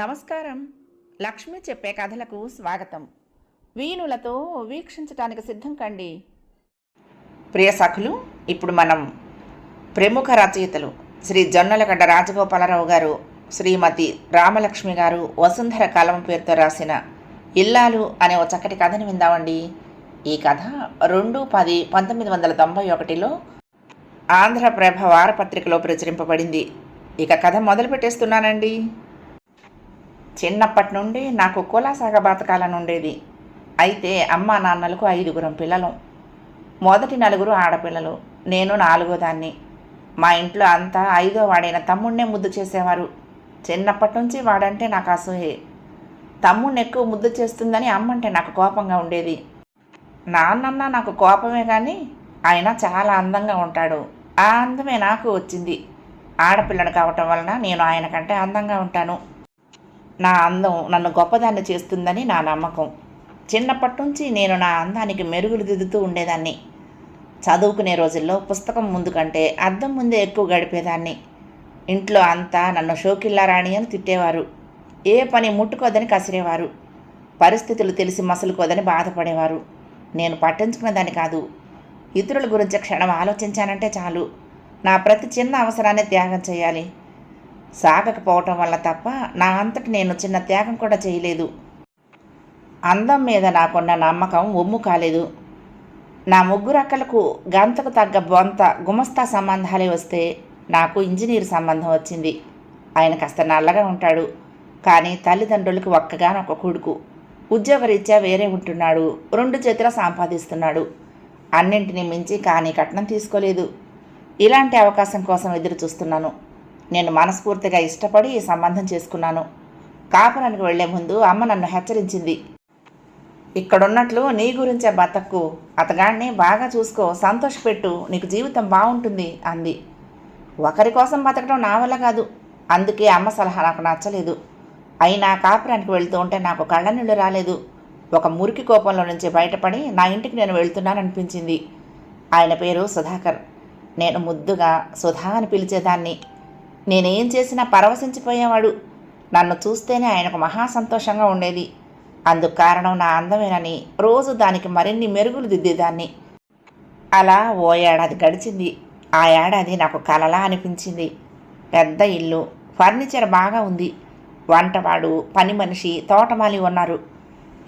నమస్కారం. లక్ష్మి చెప్పే కథలకు స్వాగతం. వీణులతో వీక్షించటానికి సిద్ధం కండి. ప్రియ సఖులు ఇప్పుడు మనం ప్రముఖ రచయితలు శ్రీ జొన్నలగడ్డ రాజగోపాలరావు గారు శ్రీమతి రామలక్ష్మి గారు వసుంధర కలం పేరుతో రాసిన ఇల్లాలు అనే ఒక చక్కటి కథని విందామండి. ఈ కథ రెండు పది పంతొమ్మిది వందల తొంభై ఒకటిలో ఆంధ్రప్రభ వారపత్రికలో ప్రచురింపబడింది. ఇక కథ మొదలు పెట్టేస్తున్నానండి చిన్నప్పటి నుండి నాకు కులాసాగ బతకాలని ఉండేది. అయితే అమ్మ నాన్నలకు ఐదుగురం పిల్లలు. మొదటి నలుగురు ఆడపిల్లలు నేను నాలుగో దాన్ని మా ఇంట్లో అంతా ఐదో వాడైన తమ్ముడినే ముద్దు చేసేవారు. చిన్నప్పటి నుంచి వాడంటే నాకు అసూహే తమ్ముడిని ఎక్కువ ముద్దు చేస్తుందని అమ్మంటే నాకు కోపంగా ఉండేది. నాన్నన్న నాకు కోపమే కానీ ఆయన చాలా అందంగా ఉంటాడు. ఆ అందమే నాకు వచ్చింది. ఆడపిల్లడు కావటం వలన నేను ఆయన కంటే అందంగా ఉంటాను. నా అందం నన్ను గొప్పదాన్ని చేస్తుందని నా నమ్మకం. చిన్నప్పటి నుంచి నేను నా అందానికి మెరుగులు దిద్దుతూ ఉండేదాన్ని. చదువుకునే రోజుల్లో పుస్తకం ముందు కంటే అద్దం ముందే ఎక్కువ గడిపేదాన్ని. ఇంట్లో అంతా నన్ను షోకిల్లారాణి అని తిట్టేవారు. ఏ పని ముట్టుకోదని కసిరేవారు. పరిస్థితులు తెలిసి మసలుకోదని బాధపడేవారు. నేను పట్టించుకునేదాన్ని కాదు. ఇతరుల గురించి క్షణం ఆలోచించానంటే చాలు. నా ప్రతి చిన్న అవసరాన్ని త్యాగం చేయాలి. సాగకపోవటం వల్ల తప్ప నా అంతటి నేను చిన్న త్యాగం కూడా చేయలేదు. అందం మీద నాకున్న నమ్మకం ఒమ్ము కాలేదు. నా ముగ్గురు అక్కలకు గంతకు తగ్గ బొంత గుమస్తా సంబంధాలే వస్తే నాకు ఇంజనీర్ సంబంధం వచ్చింది. ఆయన కాస్త నల్లగా ఉంటాడు. కానీ తల్లిదండ్రులకు ఒక్కగానొక్క కొడుకు. ఉద్యోగరీత్యా వేరే ఉంటున్నాడు. రెండు చేతుల సంపాదిస్తున్నాడు. అన్నింటినీ మించి కానీ కట్నం తీసుకోలేదు. ఇలాంటి అవకాశం కోసం ఎదురు చూస్తున్నాను నేను మనస్ఫూర్తిగా ఇష్టపడి ఈ సంబంధం చేసుకున్నాను. కాపురానికి వెళ్ళే ముందు అమ్మ నన్ను హెచ్చరించింది. ఇక్కడున్నట్లు నీ గురించే బతక్కు అతగాడిని బాగా చూసుకో సంతోషపెట్టు నీకు జీవితం బాగుంటుంది అంది. ఒకరి కోసం బతకడం నా వల్ల కాదు అందుకే అమ్మ సలహా నాకు నచ్చలేదు. అయినా కాపురానికి వెళ్తూ ఉంటే నాకు కళ్ళ నీళ్ళు రాలేదు. ఒక మురికి కోపంలో నుంచి బయటపడి నా ఇంటికి నేను వెళ్తున్నాననిపించింది. ఆయన పేరు సుధాకర్. నేను ముద్దుగా సుధా అని పిలిచేదాన్ని. నేనేం చేసినా పరవశించిపోయేవాడు. నన్ను చూస్తేనే ఆయనకు మహా సంతోషంగా ఉండేది. అందుకు కారణం నా అందమేనని రోజు దానికి మరిన్ని మెరుగులు దిద్దేదాన్ని. అలా ఓ ఏడాది గడిచింది. ఆ ఏడాది నాకు కలలా అనిపించింది. పెద్ద ఇల్లు ఫర్నిచర్ బాగా ఉంది. వంటవాడు పని మనిషి తోటమాలి ఉన్నారు.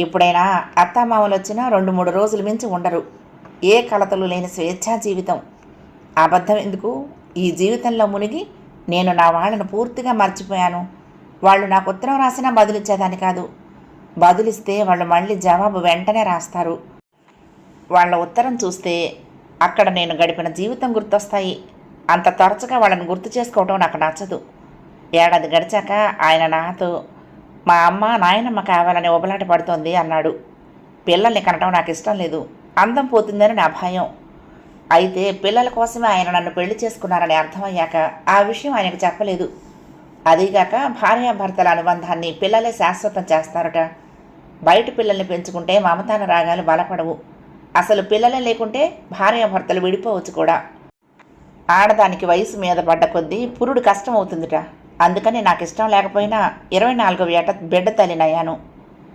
ఇప్పుడైనా అత్తామామలు వచ్చినా రెండు మూడు రోజులు మించి ఉండరు. ఏ కలతలు లేని స్వేచ్ఛా జీవితం. అబద్ధం ఎందుకు? ఈ జీవితంలో మునిగి నేను నా వాళ్ళను పూర్తిగా మర్చిపోయాను. వాళ్ళు నాకు ఉత్తరం రాసినా బదులిచ్చేదాన్ని కాదు. బదులిస్తే వాళ్ళు మళ్ళీ జవాబు వెంటనే రాస్తారు. వాళ్ళ ఉత్తరం చూస్తే అక్కడ నేను గడిపిన జీవితం గుర్తొస్తాయి. అంత తరచుగా వాళ్ళని గుర్తు చేసుకోవటం నాకు నచ్చదు. ఏడాది గడిచాక ఆయన నాతో మా అమ్మ నాయనమ్మ కావాలని ఉబలాట పడుతోంది అన్నాడు. పిల్లల్ని కనటం నాకు ఇష్టం లేదు. అందం పోతుందని నా భయం. అయితే పిల్లల కోసమే ఆయన నన్ను పెళ్ళి చేసుకున్నారని అర్థమయ్యాక ఆ విషయం ఆయనకు చెప్పలేదు. అదీగాక భార్యాభర్తల అనుబంధాన్ని పిల్లలే శాశ్వతం చేస్తారట. బయట పిల్లల్ని పెంచుకుంటే మమతాన రాగాలు బలపడవు. అసలు పిల్లలే లేకుంటే భార్యాభర్తలు విడిపోవచ్చు కూడా. ఆడదానికి వయసు మీద పడ్డ కొద్దీ పురుడు కష్టం అవుతుందిట అందుకని నాకు ఇష్టం లేకపోయినా ఇరవై నాలుగవ ఏట బిడ్డ తల్లినయ్యాను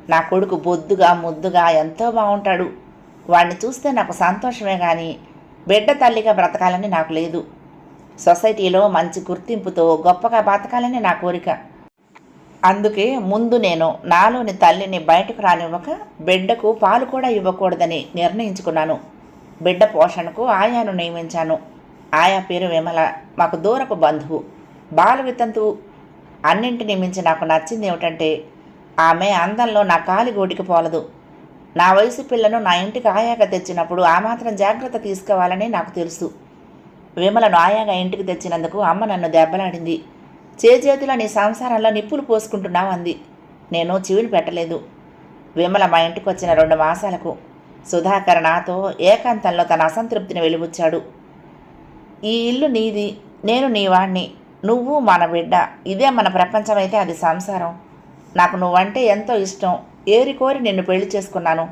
నా కొడుకు బొద్దుగా ముద్దుగా ఎంతో బాగుంటాడు వాడిని చూస్తే నాకు సంతోషమే కానీ బిడ్డ తల్లిగా బ్రతకాలని నాకు లేదు. సొసైటీలో మంచి గుర్తింపుతో గొప్పగా బతకాలని నా కోరిక. అందుకే ముందు నేను నాలోని తల్లిని బయటకు రానివ్వక బిడ్డకు పాలు కూడా ఇవ్వకూడదని నిర్ణయించుకున్నాను. బిడ్డ పోషణకు ఆయాను నియమించాను. ఆయా పేరు విమల మాకు దూరపు బంధువు. బాల వితంతు అన్నింటినీ మించి నాకు నచ్చింది ఏమిటంటే ఆమె అందంలో నా కాలి గోటికి పోలదు. నా వయసు పిల్లను నా ఇంటికి ఆయాగా తెచ్చినప్పుడు ఆ మాత్రం జాగ్రత్త తీసుకోవాలని నాకు తెలుసు. విమలను ఆయాగా ఇంటికి తెచ్చినందుకు అమ్మ నన్ను దెబ్బలాడింది. చేజేతుల నీ సంసారంలో నిప్పులు పోసుకుంటున్నావు అంది. నేను చెవిని పెట్టలేదు. విమల మా ఇంటికి వచ్చిన రెండు మాసాలకు సుధాకర్ నాతో ఏకాంతంలో తన అసంతృప్తిని వెలిబుచ్చాడు. ఈ ఇల్లు నీది నేను నీవాణ్ణి నువ్వు మన బిడ్డ ఇదే మన ప్రపంచమైతే అది సంసారం. నాకు నువ్వంటే ఎంతో ఇష్టం. ఏరి కోరి నిన్ను పెళ్ళి చేసుకున్నాను.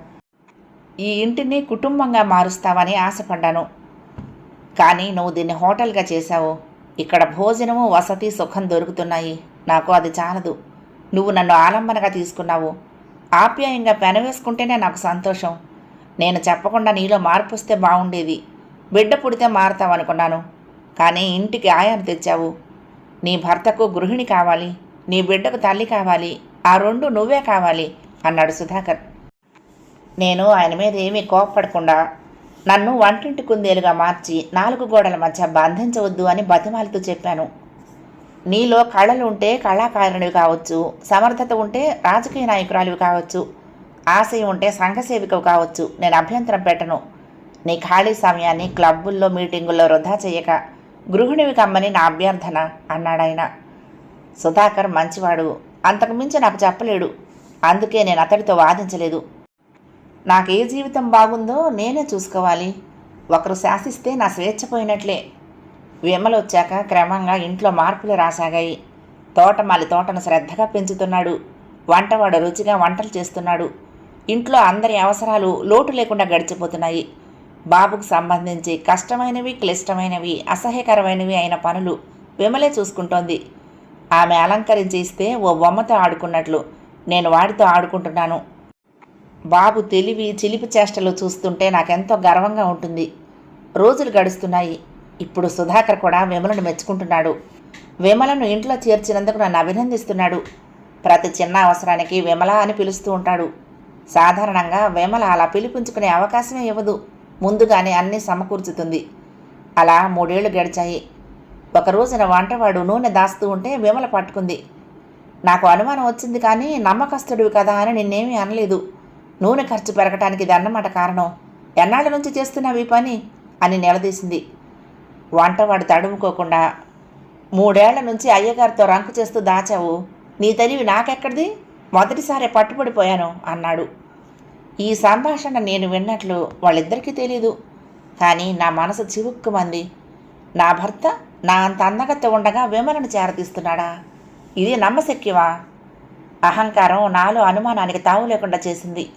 ఈ ఇంటిని కుటుంబంగా మారుస్తావని ఆశపడ్డాను. కానీ నువ్వు దీన్ని హోటల్గా చేశావు. ఇక్కడ భోజనము వసతి సుఖం దొరుకుతున్నాయి. నాకు అది చాలదు. నువ్వు నన్ను ఆలంబనగా తీసుకున్నావు. ఆప్యాయంగా పెనవేసుకుంటేనే నాకు సంతోషం. నేను చెప్పకుండా నీలో మార్పు వస్తే బాగుండేది బిడ్డ పుడితే మారుతావనుకున్నాను. కానీ ఇంటికి ఆయాను తెచ్చావు. నీ భర్తకు గృహిణి కావాలి. నీ బిడ్డకు తల్లి కావాలి. ఆ రెండు నువ్వే కావాలి. అన్నాడు సుధాకర్. నేను ఆయన మీద ఏమీ కోపపడకుండా నన్ను వంటింటి కుందేలుగా మార్చి నాలుగు గోడల మధ్య బంధించవద్దు అని బతిమాలుతూ చెప్పాను. నీలో కళలు ఉంటే కళాకారునివి కావచ్చు సమర్థత ఉంటే రాజకీయ నాయకురాలివి కావచ్చు ఆశయం ఉంటే సంఘసేవికవు కావచ్చు నేను అభ్యంతరం పెట్టను. నీ ఖాళీ సమయాన్ని క్లబ్బుల్లో మీటింగుల్లో వృధా చేయక గృహిణివి కమ్మని నా అభ్యర్థన అన్నాడాయన. సుధాకర్ మంచివాడు అంతకు మించి నాకు చెప్పలేడు. అందుకే నేను అతడితో వాదించలేదు. నాకు ఏ జీవితం బాగుందో నేనే చూసుకోవాలి. ఒకరు శాసిస్తే నా స్వేచ్ఛ పోయినట్లే. విమల వచ్చాక క్రమంగా ఇంట్లో మార్పులు రాసాగాయి. తోటమాలి తోటను శ్రద్ధగా పెంచుతున్నాడు. వంటవాడు రుచిగా వంటలు చేస్తున్నాడు. ఇంట్లో అందరి అవసరాలు లోటు లేకుండా గడిచిపోతున్నాయి. బాబుకు సంబంధించి కష్టమైనవి క్లిష్టమైనవి అసహ్యకరమైనవి అయిన పనులు విమలే చూసుకుంటోంది. ఆమె అలంకరించి ఇస్తే ఓ బొమ్మతో ఆడుకున్నట్లు. నేను వాడితో ఆడుకుంటున్నాను. బాబు తెలివి చిలిపి చేష్టలు చూస్తుంటే నాకెంతో గర్వంగా ఉంటుంది. రోజులు గడుస్తున్నాయి. ఇప్పుడు సుధాకర్ కూడా విమలను మెచ్చుకుంటున్నాడు. విమలను ఇంట్లో చేర్చినందుకు నన్ను అభినందిస్తున్నాడు. ప్రతి చిన్న అవసరానికి విమల అని పిలుస్తూ ఉంటాడు. సాధారణంగా విమల అలా పిలిపించుకునే అవకాశమే ఇవ్వదు. ముందుగానే అన్నీ సమకూర్చుతుంది. అలా మూడేళ్ళు గడిచాయి. ఒక రోజున వంటవాడు నూనె దాస్తూ ఉంటే విమల పట్టుకుంది. నాకు అనుమానం వచ్చింది కానీ నమ్మకస్తుడివి కదా అని నిన్నేమీ అనలేదు. నూనె ఖర్చు పెరగటానికి ఇది అన్నమాట కారణం. ఎన్నాళ్ళ నుంచి చేస్తున్నావు ఈ పని? అని నిలదీసింది. వంటవాడు తడుముకోకుండా మూడేళ్ళ నుంచి అయ్యగారితో రంకు చేస్తూ దాచావు. నీ తెలివి నాకెక్కడిది? మొదటిసారి పట్టుబడిపోయాను అన్నాడు. ఈ సంభాషణ నేను విన్నట్లు వాళ్ళిద్దరికీ తెలీదు. కానీ నా మనసు చివుక్కుమంది. నా భర్త నా అంత అందగత్త ఉండగా విమలను చేరతీస్తున్నాడా ఇది నమ్మశక్యమా అహంకారం నాలో అనుమానానికి తావు లేకుండా చేసింది.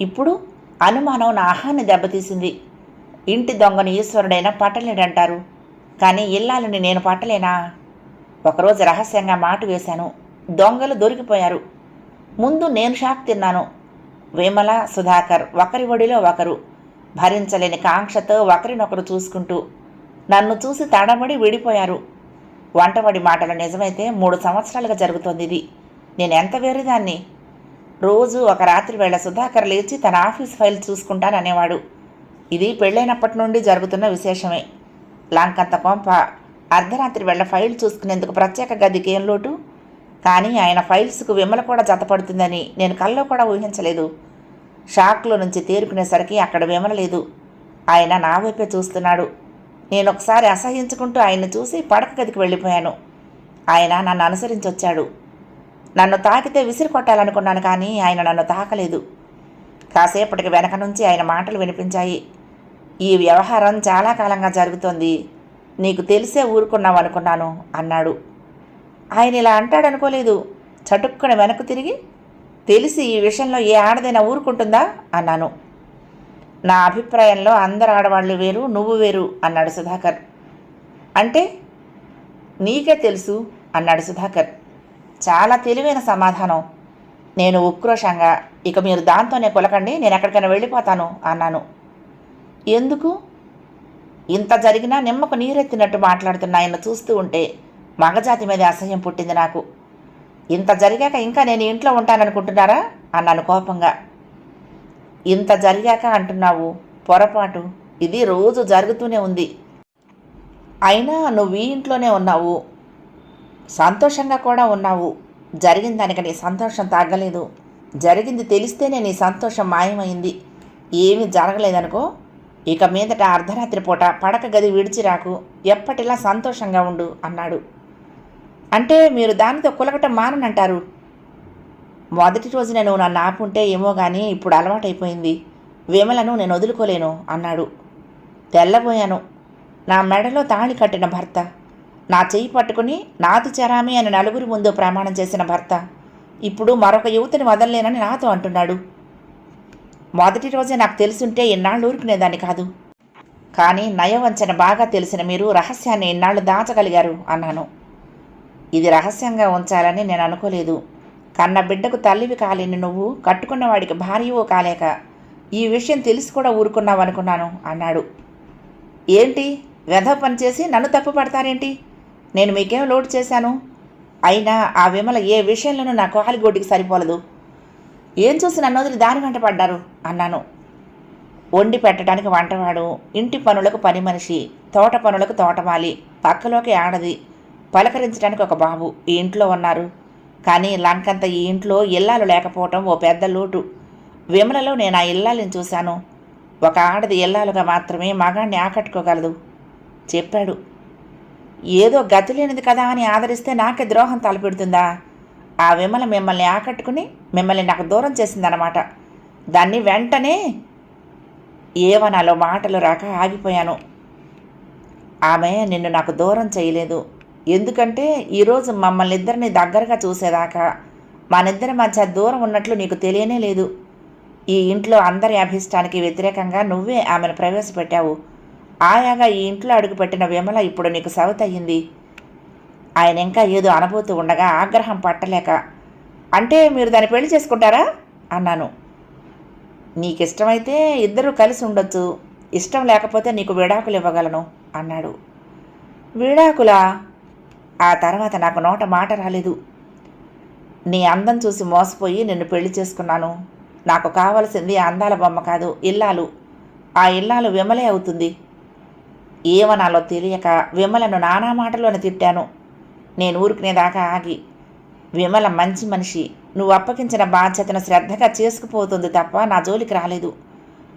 ఇప్పుడు అనుమానం నా అహాన్ని దెబ్బతీసింది. ఇంటి దొంగను ఈశ్వరుడైనా పట్టలేడంటారు. కానీ ఇల్లాలని నేను పట్టలేనా? ఒకరోజు రహస్యంగా మాట వేశాను. దొంగలు దొరికిపోయారు. ముందు నేను షాక్ తిన్నాను. విమల సుధాకర్ ఒకరి ఒడిలో ఒకరు. భరించలేని కాంక్షతో ఒకరినొకరు చూసుకుంటూ నన్ను చూసి తడబడి విడిపోయారు. వంటవాడి మాటలు నిజమైతే మూడు సంవత్సరాలుగా జరుగుతోంది ఇది. నేను ఎంత వేరేదాన్ని? రోజు ఒక రాత్రి వేళ సుధాకర్ లేచి తన ఆఫీస్ ఫైల్ చూసుకుంటాననేవాడు. ఇది పెళ్ళైనప్పటి నుండి జరుగుతున్న విశేషమే. లాంకంత కొంప అర్ధరాత్రి వేళ ఫైల్ చూసుకునేందుకు ప్రత్యేక గదికి ఏం లోటు? కానీ ఆయన ఫైల్స్కు విమల కూడా జతపడుతుందని నేను కల్లో కూడా ఊహించలేదు. షాక్లో నుంచి తేరుకునేసరికి అక్కడ విమల లేదు. ఆయన నా వైపే చూస్తున్నాడు. నేను ఒకసారి అసహించుకుంటూ ఆయన్ని చూసి పడక గదికి వెళ్ళిపోయాను. ఆయన నన్ను అనుసరించి వచ్చాడు నన్ను తాకితే విసిరి కొట్టాలనుకున్నాను కానీ ఆయన నన్ను తాకలేదు. కాసేపటికి వెనక నుంచి ఆయన మాటలు వినిపించాయి. ఈ వ్యవహారం చాలా కాలంగా జరుగుతోంది. నీకు తెలిసే ఊరుకున్నావు అనుకున్నాను అన్నాడు. ఆయన ఇలా అంటాడనుకోలేదు. చటుక్కున వెనక్కు తిరిగి తెలిసి ఈ విషయంలో ఏ ఆడదైనా ఊరుకుంటుందా? అన్నాను. నా అభిప్రాయంలో అందరు ఆడవాళ్ళు వేరు నువ్వు వేరు అన్నాడు సుధాకర్. అంటే నీకే తెలుసు అన్నాడు సుధాకర్. చాలా తెలివైన సమాధానం. నేను ఉక్రోషంగా ఇక మీరు దాంతోనే కొలకండి నేను ఎక్కడికైనా వెళ్ళిపోతాను అన్నాను. ఎందుకు? ఇంత జరిగినా నిమ్మకు నీరెత్తినట్టు మాట్లాడుతున్న ఆయన చూస్తూ ఉంటే మగజాతి మీద అసహ్యం పుట్టింది నాకు. ఇంత జరిగాక ఇంకా నేను ఇంట్లో ఉంటాననుకుంటున్నారా? అన్నాను కోపంగా. ఇంత జరిగాక అంటున్నావు? పొరపాటు. ఇది రోజు జరుగుతూనే ఉంది. అయినా నువ్వు ఈ ఇంట్లోనే ఉన్నావు. సంతోషంగా కూడా ఉన్నావు. జరిగిన దానికి నీ సంతోషం తగ్గలేదు. జరిగింది తెలిస్తేనే నీ సంతోషం మాయమైంది. ఏమీ జరగలేదనుకో ఇక మీదట అర్ధరాత్రి పూట పడక గది విడిచి రాకు ఎప్పటిలా సంతోషంగా ఉండు అన్నాడు. అంటే మీరు దానితో కులకటం మాననంటారు. మొదటి రోజున నువ్వు నన్ను ఆపుంటే ఏమో కానీ ఇప్పుడు అలవాటైపోయింది. విమలను నేను వదులుకోలేను అన్నాడు. తెల్లబోయాను. నా మెడలో తాళి కట్టిన భర్త. నా చెయ్యి పట్టుకుని నాతి చెరామి అని నలుగురి ముందు ప్రమాణం చేసిన భర్త. ఇప్పుడు మరొక యువతిని వదలలేనని నాతో అంటున్నాడు. మొదటి రోజే నాకు తెలుసుంటే ఎన్నాళ్ళు ఊరుకునేదాన్ని కాదు. కానీ నయవంచన బాగా తెలిసిన మీరు రహస్యాన్ని ఎన్నాళ్ళు దాచగలిగారు అన్నాను. ఇది రహస్యంగా ఉంచాలని నేను అనుకోలేదు. కన్న బిడ్డకు తల్లివి కాలేని నువ్వు కట్టుకున్న వాడికి భార్యవో కాలేక ఈ విషయం తెలిసి కూడా ఊరుకున్నావు అనుకున్నాను అన్నాడు. ఏంటి? వెధ పనిచేసి నన్ను తప్పు పడతారేంటి నేను మీకేం లోటు చేశాను? అయినా ఆ విమల ఏ విషయంలోనూ నా కాలిగోటికి సరిపోలదు. ఏం చూసి నన్ను వదిలి దాని వెంట పడ్డారు? అన్నాను. వండి పెట్టడానికి వంటవాడు ఇంటి పనులకు పని మనిషి తోట పనులకు తోటమాలి పక్కలోకి ఆడది పలకరించడానికి ఒక బాబు ఈ ఇంట్లో ఉన్నారు. కానీ లంకంత ఈ ఇంట్లో ఇల్లాలు లేకపోవటం ఓ పెద్ద లోటు. విమలలో నేను ఆ ఇల్లాలని చూశాను. ఒక ఆడది ఇల్లాలుగా మాత్రమే మగాన్ని ఆకట్టుకోగలదు. చెప్పాడు. ఏదో గతి లేనిది కదా అని ఆదరిస్తే నాకే ద్రోహం తలపెడుతుందా? ఆ విమల మిమ్మల్ని ఆకట్టుకుని మిమ్మల్ని నాకు దూరం చేసిందనమాట దాన్ని వెంటనే ఏవనాలో మాటలు రాక ఆగిపోయాను. ఆమె నిన్ను నాకు దూరం చేయలేదు. ఎందుకంటే ఈరోజు మమ్మల్ని ఇద్దరిని దగ్గరగా చూసేదాకా మనిద్దరి మధ్య దూరం ఉన్నట్లు నీకు తెలియనే లేదు. ఈ ఇంట్లో అందరి అభిష్టానికి వ్యతిరేకంగా నువ్వే ఆమెను ప్రవేశపెట్టావు. ఆయాగా ఈ ఇంట్లో అడుగుపెట్టిన విమల ఇప్పుడు నీకు సవతయ్యింది. ఆయన ఇంకా ఏదో అనుభూతి ఉండగా ఆగ్రహం పట్టలేక అంటే మీరు దాన్ని పెళ్ళి చేసుకుంటారా? అన్నాను. నీకు ఇష్టమైతే ఇద్దరూ కలిసి ఉండొచ్చు. ఇష్టం లేకపోతే నీకు విడాకులు ఇవ్వగలను అన్నాడు. విడాకులా? ఆ తర్వాత నాకు నోట మాట రాలేదు. నీ అందం చూసి మోసపోయి నిన్ను పెళ్ళి చేసుకున్నాను. నాకు కావలసింది అందాల బొమ్మ కాదు ఇల్లాలు. ఆ ఇల్లాలు విమలే అవుతుంది. ఏమనాలో తెలియక విమలను నానా మాటలోనే తిట్టాను. నేను ఊరుకునేదాకా ఆగి విమల మంచి మనిషి. నువ్వు అప్పగించిన బాధ్యతను శ్రద్ధగా చేసుకుపోతుంది తప్ప నా జోలికి రాలేదు.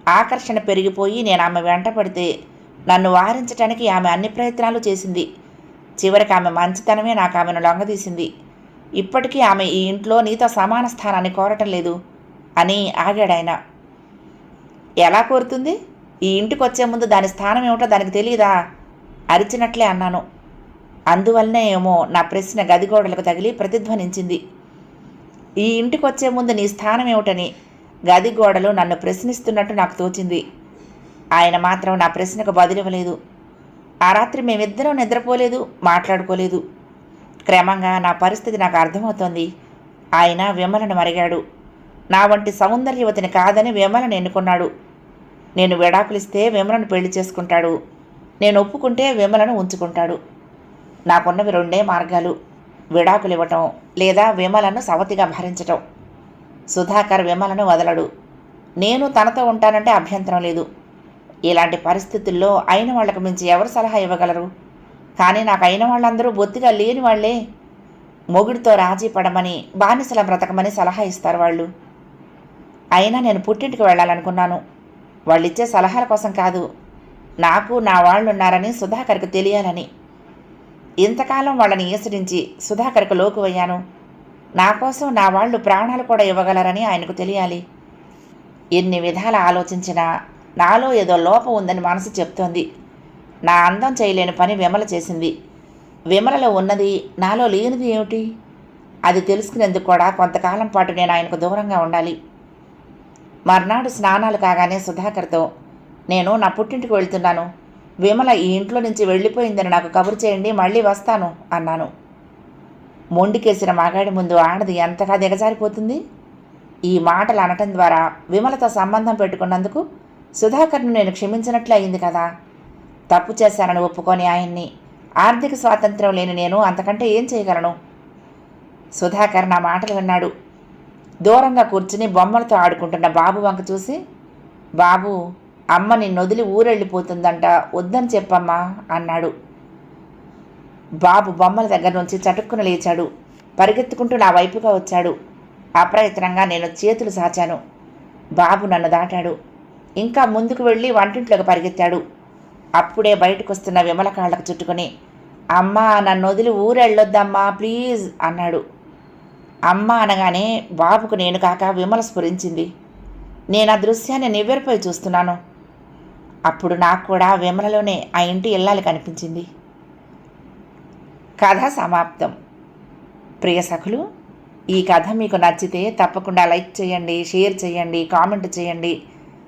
ఆకర్షణ పెరిగిపోయి నేను ఆమె వెంట పడితే నన్ను వారించటానికి ఆమె అన్ని ప్రయత్నాలు చేసింది. చివరికి ఆమె మంచితనమే నాకు ఆమెను లొంగదీసింది. ఇప్పటికీ ఆమె ఈ ఇంట్లో నీతో సమాన స్థానాన్ని కోరటం లేదు అని ఆగాడాయన. ఎలా కోరుతుంది? ఈ ఇంటికి వచ్చే ముందు దాని స్థానం ఏమిటో దానికి తెలియదా అరిచినట్లే అన్నాను. అందువల్లనే ఏమో నా ప్రశ్న గదిగోడలకు తగిలి ప్రతిధ్వనించింది. ఈ ఇంటికి వచ్చే ముందు నీ స్థానం ఏమిటని గదిగోడలు నన్ను ప్రశ్నిస్తున్నట్టు నాకు తోచింది. ఆయన మాత్రం నా ప్రశ్నకు బదులివ్వలేదు. ఆ రాత్రి మేమిద్దరం నిద్రపోలేదు మాట్లాడుకోలేదు. క్రమంగా నా పరిస్థితి నాకు అర్థమవుతోంది. ఆయన విమలను మరిగాడు. నా వంటి సౌందర్యవతిని కాదని విమలను ఎన్నుకున్నాడు. నేను విడాకులిస్తే విమలను పెళ్ళి చేసుకుంటాడు. నేను ఒప్పుకుంటే విమలను ఉంచుకుంటాడు. నాకున్నవి రెండే మార్గాలు. విడాకులు ఇవ్వటం లేదా విమలను సవతిగా భరించటం. సుధాకర్ విమలను వదలడు. నేను తనతో ఉంటానంటే అభ్యంతరం లేదు. ఇలాంటి పరిస్థితుల్లో అయిన వాళ్ళకు మించి ఎవరు సలహా ఇవ్వగలరు? కానీ నాకు అయిన వాళ్ళందరూ బొత్తిగా లేని వాళ్ళే మొగుడితో రాజీ పడమని బానిసల బ్రతకమని సలహా ఇస్తారు వాళ్ళు. అయినా నేను పుట్టింటికి వెళ్ళాలనుకున్నాను. వాళ్ళు ఇచ్చే సలహాల కోసం కాదు నాకు నా వాళ్ళున్నారని సుధాకర్కు సుధాకర్కి తెలియాలని. ఇంతకాలం వాళ్ళని ఈసరించి సుధాకర్కు లోకువయ్యాను నా కోసం నా వాళ్ళు ప్రాణాలు కూడా ఇవ్వగలరని ఆయనకు తెలియాలి. ఎన్ని విధాల ఆలోచించినా నాలో ఏదో లోపం ఉందని మనసు చెప్తోంది. నా అందం చేయలేని పని విమల చేసింది. విమలలో ఉన్నది నాలో లేనిది ఏమిటి? అది తెలుసుకునేందుకు కూడా కొంతకాలం పాటు నేను ఆయనకు దూరంగా ఉండాలి. మర్నాడు స్నానాలు కాగానే సుధాకర్తో నేను నా పుట్టింటికి వెళ్తున్నాను. విమల ఈ ఇంట్లో నుంచి వెళ్ళిపోయిందని నాకు కబురు చేయండి మళ్ళీ వస్తాను అన్నాను. మొండికేసిన మగాడి ముందు ఆడది ఎంతగా దిగజారిపోతుంది? ఈ మాటలు అనటం ద్వారా విమలతో సంబంధం పెట్టుకున్నందుకు సుధాకర్ను నేను క్షమించినట్లు అయింది కదా? తప్పు చేశానని ఒప్పుకొని ఆయన్ని. ఆర్థిక స్వాతంత్రం లేని నేను అంతకంటే ఏం చేయగలను? సుధాకర్ నా మాటలు విన్నాడు. దూరంగా కూర్చుని బొమ్మలతో ఆడుకుంటున్న బాబు వంక చూసి బాబు అమ్మ నొదిలి ఊరెళ్ళిపోతుందంట. వద్దని చెప్పమ్మా అన్నాడు. బాబు బొమ్మల దగ్గర నుంచి చటుక్కున లేచాడు. పరిగెత్తుకుంటూ నా వైపుగా వచ్చాడు. అప్రయత్నంగా నేను చేతులు సాచాను. బాబు నన్ను దాటాడు. ఇంకా ముందుకు వెళ్ళి వంటింట్లోకి పరిగెత్తాడు. అప్పుడే బయటకొస్తున్న విమల కాళ్ళకు చుట్టుకొని అమ్మా నన్ను వదిలి ఊరెళ్ళొద్దమ్మా ప్లీజ్ అన్నాడు. అమ్మ అనగానే బాబుకు నేను కాక విమల స్ఫురించింది. నేను ఆ దృశ్యాన్ని నివ్వెరపోయి చూస్తున్నాను. అప్పుడు నాకు కూడా విమలలోనే ఆ ఇంటి వెళ్ళాలి కనిపించింది. కథ సమాప్తం. ప్రియ సఖులు ఈ కథ మీకు నచ్చితే తప్పకుండా లైక్ చేయండి షేర్ చేయండి కామెంట్ చేయండి.